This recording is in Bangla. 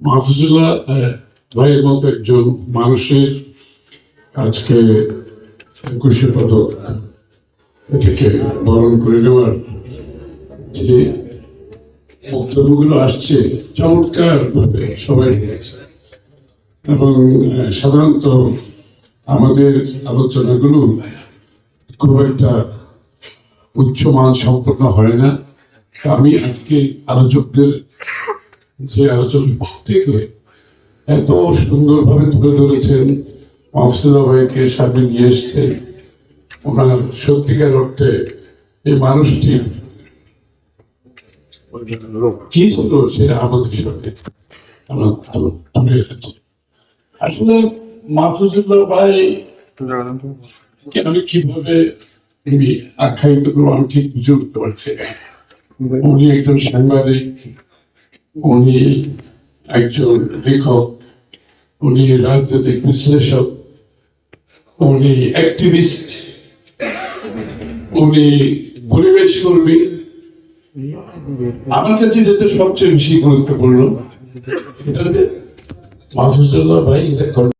মাহফুজুল্লাহ ভাইয়ের মতো একজন মানুষের আজকে একুশে এটাকে বরণ করে নেওয়ার যে বক্তব্যগুলো আসছে চমৎকার ভাবে সবাই এবং সাধারণত আমাদের আলোচনাগুলো খুব একটা উচ্চমান সম্পন্ন হয় না। আমি আজকে আলোচকদের যে আলোচক থেকে এত সুন্দরভাবে তুলে ধরেছেন মহসুল্লাহ ভাইকে সামনে নিয়ে এসছেন ওনার সত্যিকার অর্থে এই মানুষটি কি ছিল সেটা আমাদের সঙ্গে আসলে মাহফুজুল্লাহ ভাই কে আমি কীভাবে আখ্যায়িত করব আমি ঠিক বুঝে উঠতে পারছি। উনি একজন সাংবাদিক, উনি একজন লেখক, উনি রাজনৈতিক বিশ্লেষক, উনি অ্যাক্টিভিস্ট উনি পরিবেশ কর্মী। আমার কাছে যেটা সবচেয়ে বেশি গুরুত্বপূর্ণ, সেটা হচ্ছে মাহফুজুল্লাহ ভাই